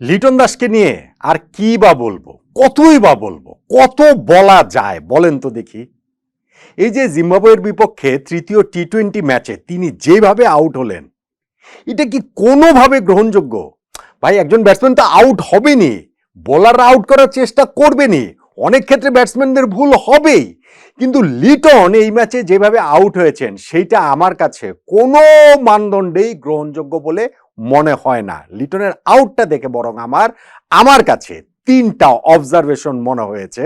লিটন দাসকে নিয়ে আর কি বা বলব? কতই বা বলব? কত বলা যায়? বলেন তো দেখি। এই যে জিম্বাবুয়ের বিপক্ষে তৃতীয় টি টোয়েন্টি ম্যাচে তিনি যেভাবে আউট হলেন, এটা কি কোনোভাবে গ্রহণযোগ্য? ভাই, একজন ব্যাটসম্যান তো আউট হবেনি বোলাররা আউট করার চেষ্টা করবেনি অনেক ক্ষেত্রে ব্যাটসম্যানদের ভুল হবেই। কিন্তু লিটন এই ম্যাচে যেভাবে আউট হয়েছেন, সেইটা আমার কাছে কোনো মানদণ্ডেই গ্রহণযোগ্য বলে মনে হয় না। লিটনের আউটটা দেখে বরং আমার আমার কাছে তিনটা অবজারভেশন মনে হয়েছে,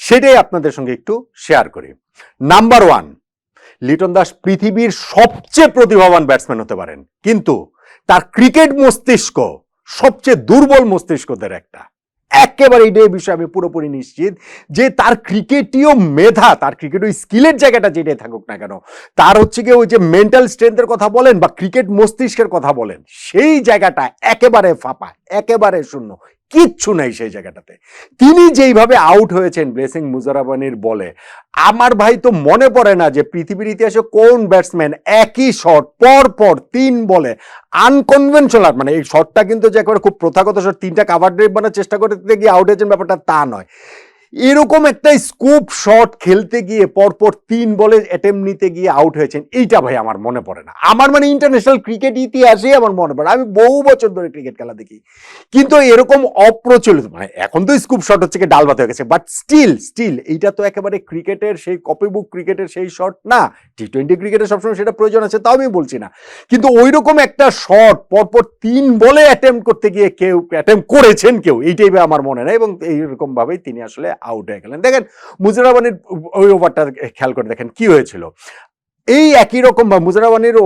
সেটাই আপনাদের সঙ্গে একটু শেয়ার করি। নাম্বার ওয়ান লিটন দাস পৃথিবীর সবচেয়ে প্রতিভাবান ব্যাটসম্যান হতে পারেন। কিন্তু তার ক্রিকেট মস্তিষ্ক সবচেয়ে দুর্বল মস্তিষ্কদের একটা। একেবারে এই বিষয়ে আমি পুরোপুরি নিশ্চিত যে তার ক্রিকেটীয় মেধা, তার ক্রিকেট ওই স্কিলের জায়গাটা যেটাই থাকুক না কেন, তার হচ্ছে কি ওই যে মেন্টাল স্ট্রেংথের কথা বলেন বা ক্রিকেট মস্তিষ্কের কথা বলেন, সেই জায়গাটা একেবারে ফাঁপা, একেবারে শূন্য। কিচ্ছু নাই সেই জায়গাটাতে। তিনি যেইভাবে আউট হয়েছেন ব্লেসিং মুজারাবানির বলে, আমার ভাই তো মনে পড়ে না যে পৃথিবীর ইতিহাসে কোন ব্যাটসম্যান একই শট পর পর তিন বলে আনকনভেনশনাল মানে এই শটটা কিন্তু যে একবারে খুব প্রথাগত শট তিনটা কাভার ড্রাইভ বানার চেষ্টা করতে গিয়ে আউট হয়েছেন ব্যাপারটা তা নয়। এরকম একটা স্কুপ শট খেলতে গিয়ে পরপর তিন বলে অ্যাটেম্প নিতে গিয়ে আউট হয়েছেন, এইটা ভাই আমার মনে পড়ে না। আমার মানে ইন্টারন্যাশনাল ক্রিকেট ইতিহাসে আমার মনে পড়ে আমি বহু বছর ধরে ক্রিকেট খেলা দেখি। কিন্তু এরকম অপ্রচলিত মানে এখন তো স্কুপ শট হচ্ছে ডাল ভাত হয়ে গেছে। বাট স্টিল স্টিল এইটা তো একেবারে ক্রিকেটের সেই কপি বুক ক্রিকেটের সেই শট না। টি টোয়েন্টি ক্রিকেটের সবসময় সেটা প্রয়োজন আছে, তাও আমি বলছি না। কিন্তু ওই রকম একটা শট পরপর তিন বলে অ্যাটেম্প করতে গিয়ে কেউ অ্যাটেম্প করেছেন কেউ, এইটাই আমার মনে নেই এবং এইরকম ভাবেই তিনি আসলে আউট হয়ে গেলেন। দেখেন, মুজিরাবানির ওই ওভারটা খেয়াল করে দেখেন কি হয়েছিল। এই একই রকম বা মুজারাবানির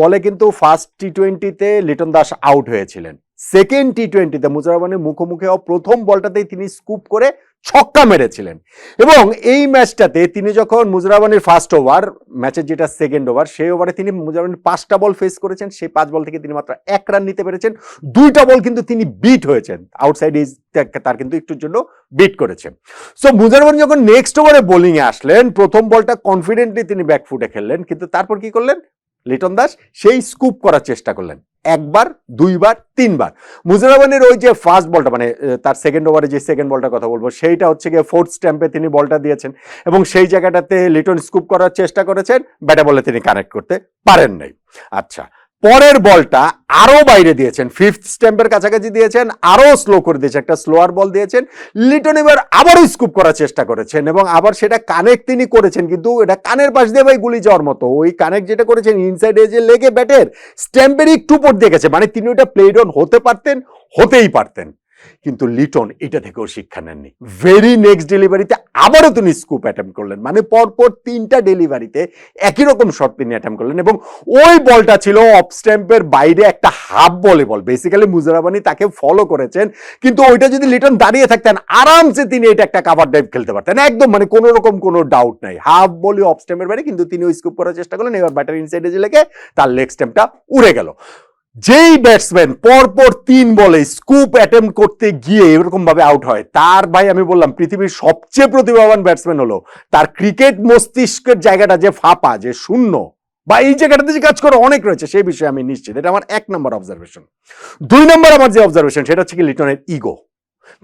বলে কিন্তু ফার্স্ট টি টোয়েন্টিতে লিটন দাস আউট হয়েছিলেন। সেকেন্ড টি টোয়েন্টিতে মুজারাবানির মুখোমুখি হওয়া প্রথম বলটাতেই তিনি স্কুপ করে ছক্কা মেরেছিলেন। এবং এই ম্যাচটাতে তিনি যখন মুজরাবানির ফার্স্ট ওভার ম্যাচের যেটা সেকেন্ড ওভার সেই ওভারে তিনি মুজরাবানির পাঁচটা বল ফেস করেছেন। সেই পাঁচ বল থেকে তিনি মাত্র এক রান নিতে পেরেছেন। দুইটা বল কিন্তু তিনি বিট হয়েছেন। আউটসাইড ইজ তার কিন্তু একটুর জন্য বিট করেছেন। সো মুজারবানি যখন নেক্সট ওভারে বোলিংয়ে আসলেন, প্রথম বলটা কনফিডেন্টলি তিনি ব্যাকফুটে খেললেন। কিন্তু তারপর কি করলেন? লিটন দাস সেই স্কুপ করার চেষ্টা করলেন। একবার, দুইবার, তিনবার। মুজারাবানের ওই যে ফার্স্ট বলটা মানে তার সেকেন্ড ওভারে যে সেকেন্ড বলটার কথা বলব, সেইটা হচ্ছে গিয়ে ফোর্থ স্ট্যাম্পে তিনি বলটা দিয়েছেন এবং সেই জায়গাটাতে লিটন স্কুপ করার চেষ্টা করেছেন, ব্যাটা বলে তিনি কানেক্ট করতে পারেন নাই। আচ্ছা পরের বলটা আরও বাইরে দিয়েছেন। ফিফথ স্ট্যাম্পের কাছাকাছি দিয়েছেন, আরও স্লো করে দিয়েছে একটা স্লোয়ার বল দিয়েছেন। লিটন এবার আবারও স্কুপ করার চেষ্টা করেছেন এবং আবার সেটা কানেক্ট তিনি করেছেন, কিন্তু এটা কানের পাশ দিয়ে ভাই গুলি যাওয়ার মতো। ওই কানেক্ট যেটা করেছেন ইনসাইড এজে লেগে ব্যাটের স্ট্যাম্পের একটু পর দিয়ে গেছে। মানে তিনি ওটা প্লেড অন হতে পারতেন, হতেই পারতেন। কিন্তু লিটন এটা থেকেও শিক্ষা নেননি। ভেরি নেক্সট ডেলিভারিতে আবারও তিনি স্কুপ অ্যাটেম্প করলেন। মানে পরপর তিনটা ডেলিভারিতে একই রকম শট তিনি অ্যাটেম্প করলেন এবং ওই বলটা ছিল অফ স্ট্যাম্পের বাইরে একটা হাফ বলে বল বেসিক্যালি মুজারাবানি তাকে ফলো করেছেন, কিন্তু ওইটা যদি লিটন দাঁড়িয়ে থাকতেন, আরামসে তিনি এটা একটা কাভার ড্রাইভ খেলতে পারতেন। একদম মানে কোনো রকম কোনো ডাউট নাই। হাফ বলি অফ স্ট্যাম্পের বাইরে কিন্তু তিনি ওই স্কুপ করার চেষ্টা করলেন, এবার ব্যাটার ইনসাইডে লেগে তার লেগ স্ট্যাম্পটা উড়ে গেল। যেই ব্যাটসম্যান পরপর তিন বলে স্কুপ অ্যাটেম্প করতে গিয়ে এরকম ভাবে আউট হয়, তার ভাই আমি বললাম, পৃথিবীর সবচেয়ে প্রতিভাবান ব্যাটসম্যান হলো, তার ক্রিকেট মস্তিষ্কের জায়গাটা যে ফাঁপা, যে শূন্য, বা এই জায়গাটাতে যে কাজ করে অনেক রয়েছে, সেই বিষয়ে আমি নিশ্চিত। এটা আমার এক নম্বর অবজারভেশন দুই নম্বর আমার যে অবজারভেশন সেটা হচ্ছে কি লিটনের ইগো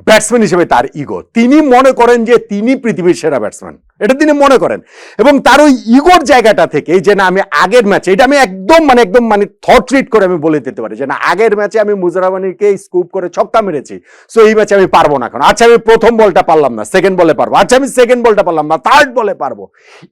ব্যাটসম্যান হিসেবে তার ইগো তিনি মনে করেন যে তিনি পৃথিবীর সেরা ব্যাটসম্যান। এটা তিনি মনে করেন। এবং তার ওই ইগোর জায়গাটা থেকে যে না, আমি আগের ম্যাচে, এটা আমি একদম মানে একদম মানে থট ট্রিট করে আমি বলে দিতে পারি যে না, আগের ম্যাচে আমি মুজারাবানিকে স্কুপ করে ছক্কা মেরেছি সো এই ম্যাচে আমি পারব না এখন। আচ্ছা আমি প্রথম বলটা পারলাম না সেকেন্ড বলে পারব। আচ্ছা আমি সেকেন্ড বলটা পারলাম না থার্ড বলে পারব।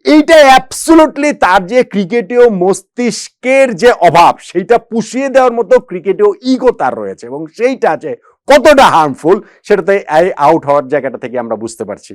এইটা অ্যাবসুলুটলি তার যে ক্রিকেটীয় মস্তিষ্কের যে অভাব, সেইটা পুষিয়ে দেওয়ার মতো ক্রিকেটীয় ইগো তার রয়েছে। এবং সেইটা আছে কতটা হার্মফুল সেটাতে এই আউট হওয়ার জায়গাটা থেকে আমরা বুঝতে পারছি।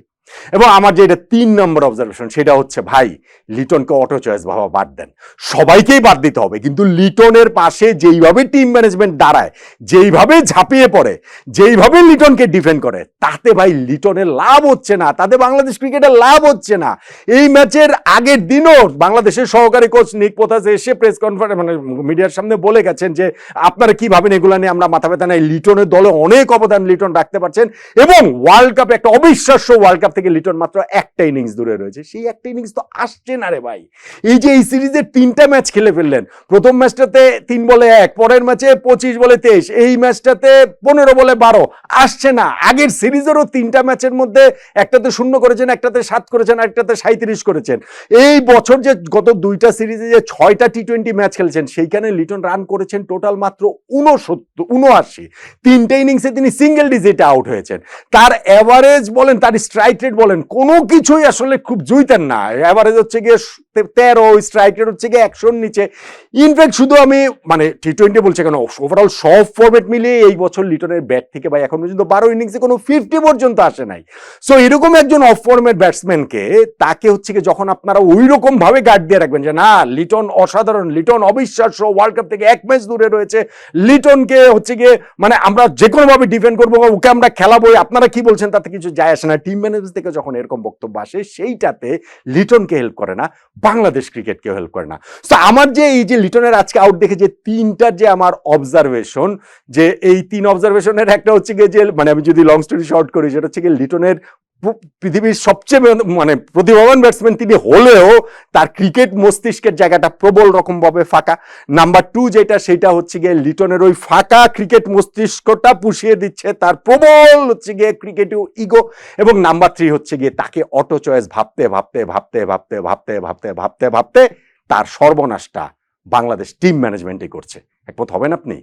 এবং আমার যে এটা তিন নম্বর অবজারভেশন সেটা হচ্ছে ভাই, লিটনকে অটো চয়েস ভাবা বাদ দেন। সবাইকেই বাদ দিতে হবে, কিন্তু লিটনের পাশে যেইভাবে টিম ম্যানেজমেন্ট দাঁড়ায়, যেইভাবে ঝাঁপিয়ে পড়ে, যেইভাবে লিটনকে ডিফেন্ড করে, তাতে ভাই লিটনের লাভ হচ্ছে না, তাতে বাংলাদেশ ক্রিকেটের লাভ হচ্ছে না। এই ম্যাচের আগের দিনও বাংলাদেশের সহকারী কোচ নিক পোথাস এসে প্রেস কনফারেন্স মানে মিডিয়ার সামনে বলে গেছেন যে, আপনারা কি ভাবেন এগুলো নিয়ে আমরা মাথা ব্যথা নাই, লিটনের দলে অনেক অবদান লিটন রাখতে পারছেন এবং ওয়ার্ল্ড কাপে একটা অবিশ্বাস্য ওয়ার্ল্ড কাপ থেকে লিটন মাত্র একটা ইনিংস দূরে রয়েছে। সেই একটা ইনিংস তো আসছে না রে ভাই। এই যে এই সিরিজের তিনটা ম্যাচ খেলে ফেললেন। প্রথম ম্যাচটাতে তিন বলে এক, পরের ম্যাচে পঁচিশ বলে তেইশ, এই ম্যাচটাতে পনেরো বলে বারো। আসছে না। আগের সিরিজেরও তিনটা ম্যাচের মধ্যে একটাতে শূন্য করেছেন, একটাতে সাত করেছেন একটাতে সাঁত্রিশ করেছেন। এই বছর যে গত দুইটা সিরিজে যে ছয়টা টি টোয়েন্টি ম্যাচ খেলেছেন, সেইখানে লিটন রান করেছেন টোটাল মাত্র উনসত্তর উনআশি তিনটে ইনিংসে তিনি সিঙ্গেল ডিজিটে আউট হয়েছেন। তার অ্যাভারেজ বলেন, তার স্ট্রাইক রেট বলেন, কোনো কিছুই আসলে খুব জুইতেন না। অ্যাভারেজ হচ্ছে গিয়ে তেরো স্ট্রাইক রেট হচ্ছে গিয়ে একশোর নিচে। ইনফ্যাক্ট শুধু আমি মানে টি টোয়েন্টি বলছে কেন ওভারঅল সব ফরম্যাট মিলিয়ে এই বছর লিটনের ব্যাট থেকে ভাই এখন পর্যন্ত বারো ইনিংসে কোনো ফিফটি পর্যন্ত আসে নাই। সো এরকম একজন অফ ফরম্যাট ব্যাটসম্যানকে তাকে হচ্ছে কি যখন আপনারা ওই রকম ভাবে গার্ড দিয়ে রাখবেন যে, না, লিটন অসাধারণ, লিটন অবিশ্বাস্য ওয়ার্ল্ড কাপ থেকে এক ম্যাচ দূরে রয়েছে, লিটনকে হচ্ছে গিয়ে মানে আমরা যে কোনো ভাবে ডিফেন্ড করব বা ওকে আমরা খেলাবোই, আপনারা কি বলছেন, তাতে কিছু যায় আসে না। টিম ম্যানেজার থেকে যখন এরকম বক্তব্য আসে, সেইটাতে লিটনকে হেল্প করে না। বাংলাদেশ ক্রিকেটকেও হেল্প করে না। তো আমার যে এই যে লিটনের আজকে আউট দেখে যে তিনটার যে আমার অবজারভেশন যে এই তিন অবজারভেশনের একটা হচ্ছে গিয়ে যে মানে আমি যদি লং স্টোরি শর্ট করি, সেটা হচ্ছে গিয়ে লিটনের পৃথিবীর সবচেয়ে মানে প্রতিভাবান ব্যাটসম্যান তিনি হলেও তার ক্রিকেট মস্তিষ্কের জায়গাটা প্রবল রকমভাবে ফাঁকা। নাম্বার টু যেটা, সেটা হচ্ছে গিয়ে লিটনের ওই ফাঁকা ক্রিকেট মস্তিষ্কটা পুষিয়ে দিচ্ছে তার প্রবল হচ্ছে গিয়ে ক্রিকেট ইগো এবং নাম্বার থ্রি হচ্ছে গিয়ে তাকে অটো চয়েস ভাবতে ভাবতে ভাবতে ভাবতে ভাবতে ভাবতে ভাবতে ভাবতে তার সর্বনাশটা বাংলাদেশ টিম ম্যানেজমেন্টই করছে। একমত হবেন আপনি?